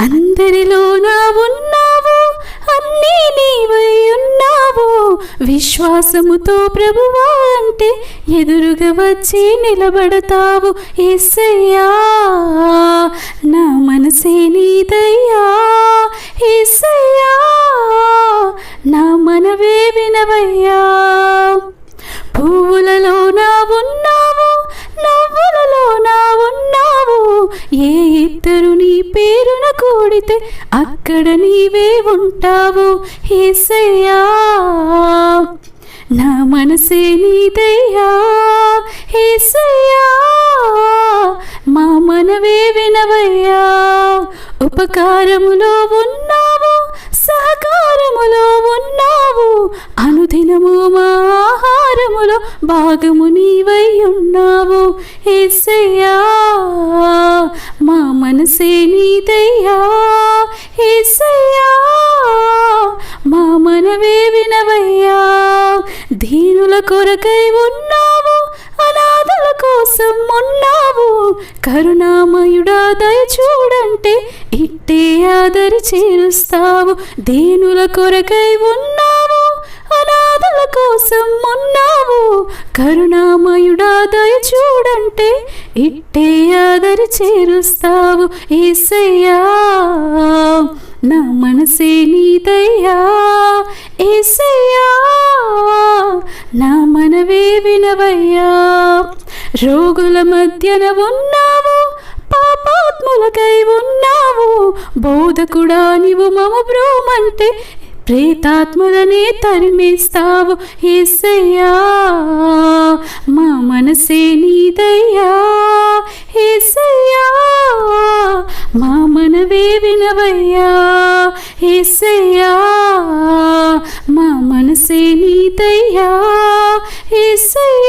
అందరిలో నా ఉన్నావు అన్నీ నీవై ఉన్నావు. విశ్వాసముతో ప్రభువా అంటే ఎదురుగా వచ్చి నిలబడతావు. ఏసయ్యా ఎవరు నీ పేరున కూడితే అక్కడ నీవే ఉంటావు. ఏసయ్యా నా మనసే నీదయ్యా ఏసయ్యా మా మనవే వినవయ్యా. ఉపకారములో ఉన్నావు సహకారములో ఉన్నావు. అనుదినము మా భాగము నీవై ఉన్నావు. ఏసయ్యా మా మనసే నీదయ్యా. ఏసయ్యా మా మనవే వినవయ్యా. దీనుల కొరకై ఉన్నావు అనాథల కోసం ఉన్నావు. కరుణామయుడా దయ చూడంటే ఇట్టే ఆదరి చేరుస్తావు. దేనుల కొరకై ఉన్నావు. అనాథల కోసం ఉన్నావు. కరుణామయుడా దయ చూడంటే ఇట్టే ఆదరి చేరుస్తావు ఏసయ్యా. నా మనసే నీదయ్యా ఏసయ్యా. నా మనవే వినవయ్యా. రోగుల మధ్యన ఉన్నావు పాపాత్ములకై ఉన్నావు. బోధకుడా నీవు మమ బ్రోమంటే ప్రేతాత్ములనే తరిమేస్తావు ఏసయ్యా. మా మనసే నీదయ్యా ఏసయ్యా. మా మనవే వినవయ్యా ఏసయ్యా. మా మనసే నీదయ్యా ఏసయ్యా.